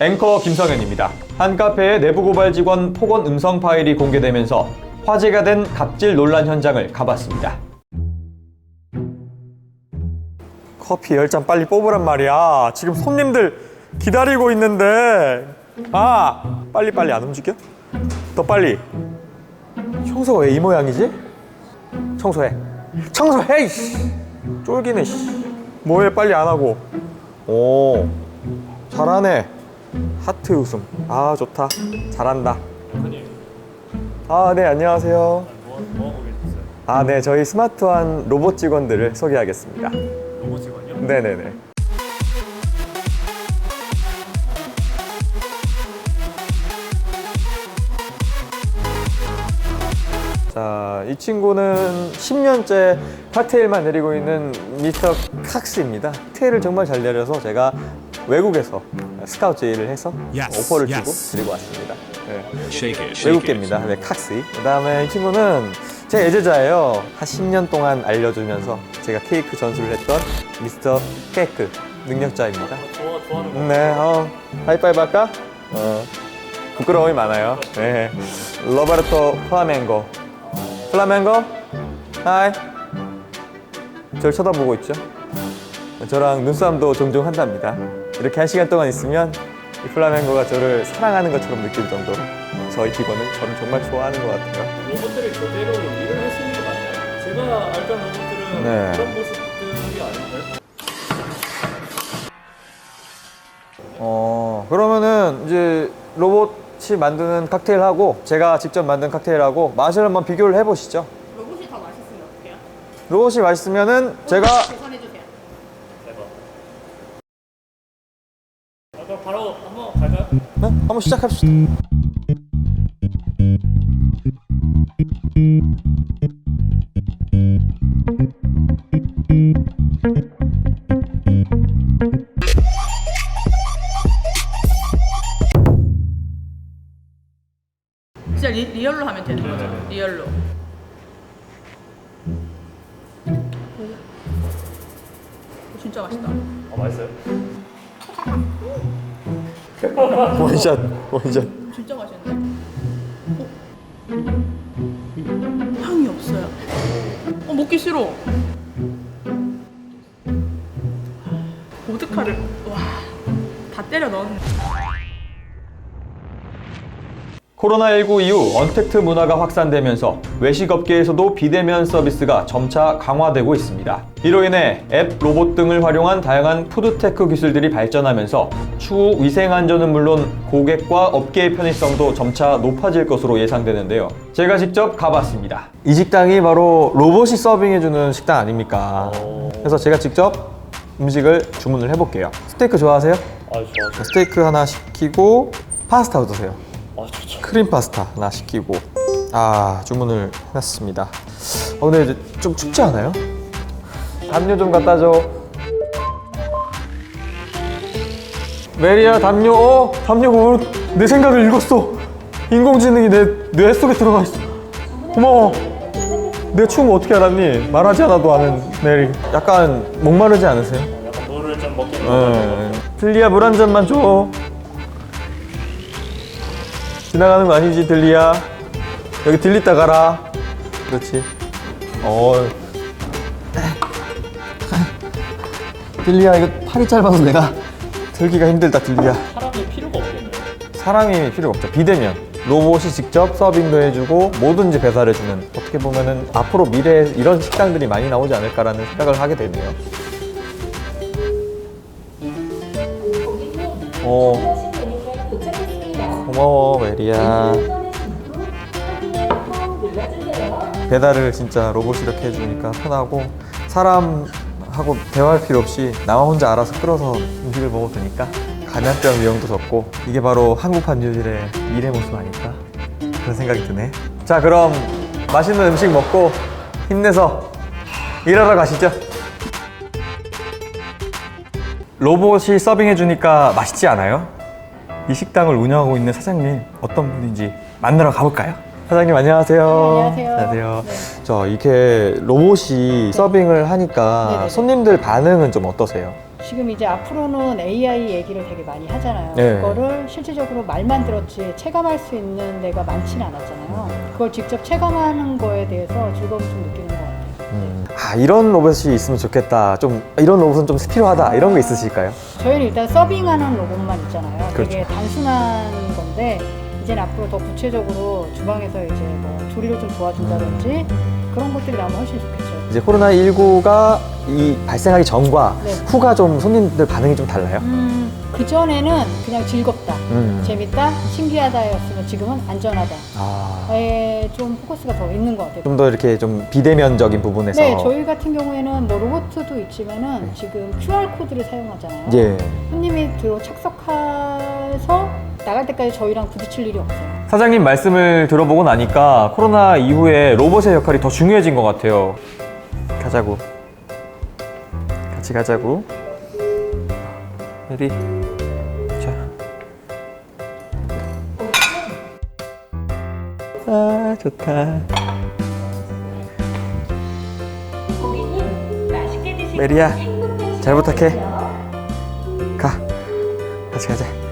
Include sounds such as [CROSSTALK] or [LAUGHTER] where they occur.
앵커 김성현입니다. 한 카페의 내부 고발 직원 폭언 음성 파일이 공개되면서 화제가 된 갑질 논란 현장을 가봤습니다. 커피 10잔 빨리 뽑으란 말이야. 지금 손님들 기다리고 있는데. 아, 빨리 빨리 안 움직여? 더 빨리. 청소가 왜 이 모양이지? 청소해. 청소해! 이씨. 쫄기네, 씨. 뭐해, 빨리 안 하고. 오, 잘하네. 하트 웃음. 아, 좋다. 잘한다. 아, 네, 안녕하세요. 아, 네, 저희 스마트한 로봇 직원들을 소개하겠습니다. 로봇 직원이요? 네네네. 자, 이 친구는 10년째 칵테일만 내리고 있는 미스터 칵스입니다. 칵테일을 정말 잘 내려서 제가 외국에서 스카우트 제의를 해서 Yes, 오퍼를 주고 yes. 드리고 왔습니다. 네. 외국계입니다. 네, 칵스. 그다음에 이 친구는 제 애제자예요. 한 10년 동안 알려주면서 제가 케이크 전수를 했던 미스터 케이크 능력자입니다. 좋아, 좋아하는. 네, 어, 하이파이브 할까? 어, 부끄러움이 많아요. 네, 로베르토 플라멩고. 플라멩고? 하이. 저를 쳐다보고 있죠. 저랑 눈싸움도 종종 한답니다. 이렇게 한 시간 동안 있으면 이 플라멩고가 저를 사랑하는 것처럼 느낄 정도로 저희 직원은 저를 정말 좋아하는 것 같아요. 로봇들이 그대로 일을 할 수 있는 거 맞나요? 제가 알던 로봇들은 네. 그런 모습들이 아닌가요? 어 그러면은 이제 로봇이 만드는 칵테일하고 제가 직접 만든 칵테일하고 맛을 한번 비교를 해보시죠. 로봇이 더 맛있으면 어떡해요? 로봇이 맛있으면은 제가 계산해주세요. 대박. 아, 그럼 바로 한번 갈까요? 네? 한번 시작합시다. 진짜 리, 리얼로 하면 되는 거죠? 네. 리얼로. 오, 진짜 맛있다. 아, 맛있어요? [LAUGHS] 원샷, 원샷. 진짜 맛있는데? 어? 향이 없어요. 어, 먹기 싫어. 보드카를 와, 다 때려 넣었네. 코로나19 이후 언택트 문화가 확산되면서 외식업계에서도 비대면 서비스가 점차 강화되고 있습니다. 이로 인해 앱, 로봇 등을 활용한 다양한 푸드테크 기술들이 발전하면서 추후 위생 안전은 물론 고객과 업계의 편의성도 점차 높아질 것으로 예상되는데요. 제가 직접 가봤습니다. 이 식당이 바로 로봇이 서빙해주는 식당 아닙니까? 그래서 제가 직접 음식을 주문을 해볼게요. 스테이크 좋아하세요? 아, 좋아. 스테이크 하나 시키고 파스타 어떠세요? 아, 좋죠. 크림 파스타 하나 시키고 아 주문을 해놨습니다. 어, 근데 이제 좀 춥지 않아요? 담요 좀 갖다 줘. 메리야 담요 어 담요 뭐, 내 생각을 읽었어. 인공지능이 내뇌 속에 들어가 있어. 고마워. 내가 추운 거 어떻게 알았니? 말하지 않아도 아는 메리. 약간 목마르지 않으세요? 약간 물을 좀 먹긴 네. 들리야 물 한 잔만 줘. 지나가는 거 아니지 들리야. 여기 들리다 가라. 그렇지. 어. 들리야 이거 팔이 짧아서 내가 들기가 힘들다 들리야. 사람이 필요가 없겠네요. 사람이 필요가 없죠. 비대면. 로봇이 직접 서빙도 해주고 뭐든지 배달해주는 어떻게 보면은 앞으로 미래에 이런 식당들이 많이 나오지 않을까라는 생각을 하게 되네요. 어, 고마워 메리야. 배달을 진짜 로봇이 이렇게 해주니까 편하고 사람하고 대화할 필요 없이 나만 혼자 알아서 끌어서 음식을 먹어도 되니까 감염병 위험도 적고 이게 바로 한국판 뉴딜의 미래 모습 아닐까 그런 생각이 드네. 자 그럼 맛있는 음식 먹고 힘내서 일하러 가시죠. 로봇이 서빙해주니까 맛있지 않아요? 이 식당을 운영하고 있는 사장님 어떤 분인지 만나러 가볼까요? 사장님 안녕하세요. 안녕하세요. 안녕하세요. 저 이렇게 로봇이 서빙을 하니까 네네네. 손님들 반응은 좀 어떠세요? 지금 이제 앞으로는 AI 얘기를 되게 많이 하잖아요. 네. 그거를 실질적으로 말만 들었지 체감할 수 있는 데가 많지는 않았잖아요. 그걸 직접 체감하는 거에 대해서 즐거움을 좀 느끼는 아 이런 로봇이 있으면 좋겠다. 좀 이런 로봇은 좀 필요하다. 이런 거 있으실까요? 저희는 일단 서빙하는 로봇만 있잖아요. 그렇죠. 되게 단순한 건데 이제 는 앞으로 더 구체적으로 주방에서 이제 뭐 조리를 좀 도와준다든지 그런 것들이 나오면 훨씬 좋겠죠. 이제 코로나 19가 이 발생하기 전과 네. 후가 좀 손님들 반응이 좀 달라요. 음, 그 전에는 그냥 즐겁다, 음. 재밌다, 신기하다였으면 지금은 안전하다. 아. 에 좀 포커스가 더 있는 것 같아요. 좀 더 이렇게 좀 비대면적인 부분에서 네, 저희 같은 경우에는 뭐 로봇도 있지만은 지금 QR 코드를 사용하잖아요. 예. 손님이 들어 착석해서 나갈 때까지 저희랑 부딪힐 일이 없어요. 사장님 말씀을 들어보고 나니까 코로나 이후에 로봇의 역할이 더 중요해진 것 같아요. 가자고. 같이 가자고. 레디. 아, 좋다. 메리야, 잘 부탁해. 가. 같이 가자.